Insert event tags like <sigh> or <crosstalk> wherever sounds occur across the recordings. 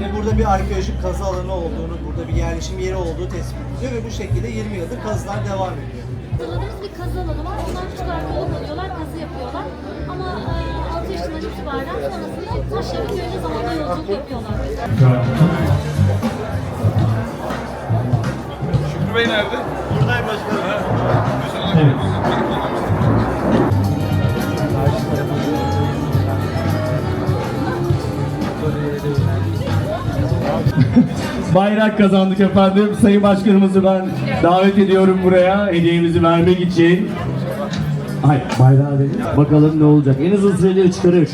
Ve burada bir arkeolojik kazı alanı olduğunu, burada bir yerleşim yeri olduğu tespit ediliyor ve bu şekilde 20 yıldır kazılar devam ediyor. Hatırladığımız bir kazı alanı var. Onlar yol alıyorlar, kazı yapıyorlar. Ama e, 6 yaşından itibaren sonrasında taşları görünce zamanda yolculuk yapıyorlar. Şükrü Bey nerede? <laughs> Bayrak kazandık efendim. Sayın Başkanımızı ben davet ediyorum buraya hediyemizi vermek için. Ay bayrağı verin. Bakalım ne olacak. En uzun süreli ıçkırış.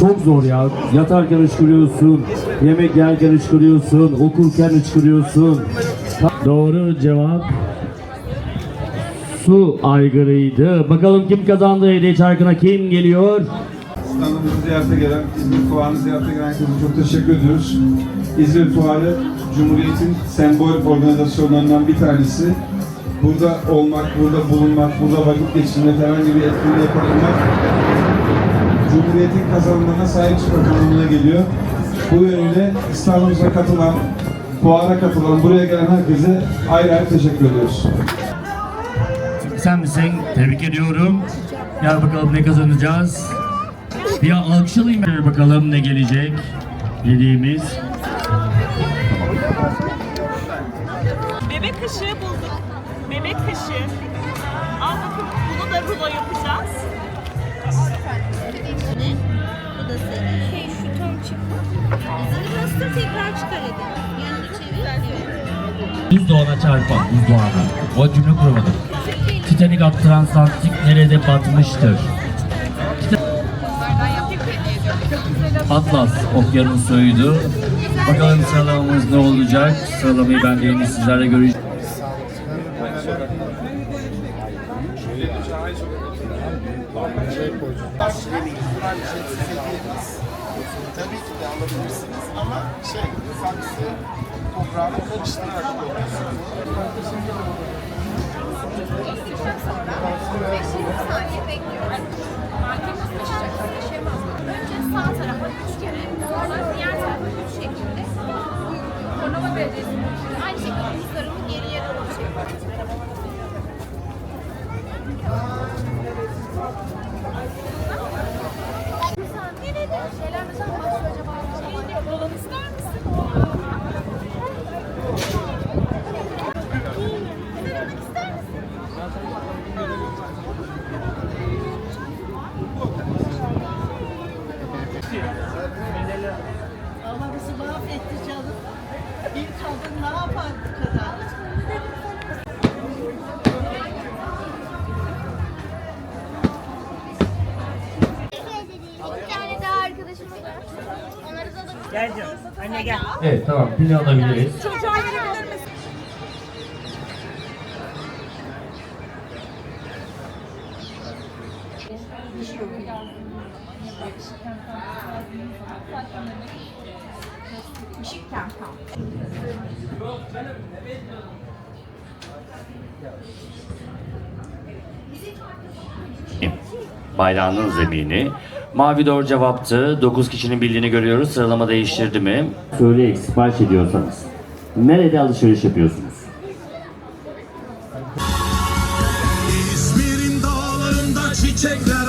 Çok zor ya. Yatarken ıçkırıyorsun. Yemek yerken ıçkırıyorsun. Okurken ıçkırıyorsun. Doğru cevap su aygırıydı. Bakalım kim kazandı hediye çarkına kim geliyor? Standımızı ziyarete gelen, İzmir Fuarı'nı ziyarete gelen herkese çok teşekkür ediyoruz. İzmir Fuarı, Cumhuriyet'in sembol organizasyonlarından bir tanesi. Burada olmak, burada bulunmak, burada vakit geçirmek, herhangi bir etkinliği yapabilmek Cumhuriyet'in kazanımlarına sahip çıkmak anlamına geliyor. Bu yönüyle İstanbul'umuza katılan, fuara katılan, buraya gelen herkese ayrı ayrı teşekkür ediyoruz. Sen misin? Tebrik ediyorum. Gel bakalım ne kazanacağız. Bir alkış alayım ben. Bakalım ne gelecek. Dediğimiz. Bebek kaşığı bulduk. Bebek kaşığı. Al bakın bunu da rulo yapacağız. Bu da senin. Şey şu tam çıktı. İzini bastır tekrar çıkar hadi. Yanını çevir. Buzdağına çarpan, buzdağına. O cümle kuramadım. Titanic at transatlantik nerede batmıştır? Atlas okyanusuydu. Bakalım sıralamamız ne olacak? Sıralamayı ben de yeni sizlerle göreceğim. Tabii ki de alabilirsiniz ama şey, saksı toprağını karıştırarak. Ama bizi mahvetti canım. Bir kadın ne yapar Gel canım. Anne gel. Evet tamam pini alabiliriz. Çocuğa verebilir misin? Bayrağının zemini. Mavi doğru cevaptı. 9 kişinin bildiğini görüyoruz. Sıralama değiştirdi mi? Söyle sipariş ediyorsanız. Nerede alışveriş yapıyorsunuz? İzmir'in dağlarında çiçekler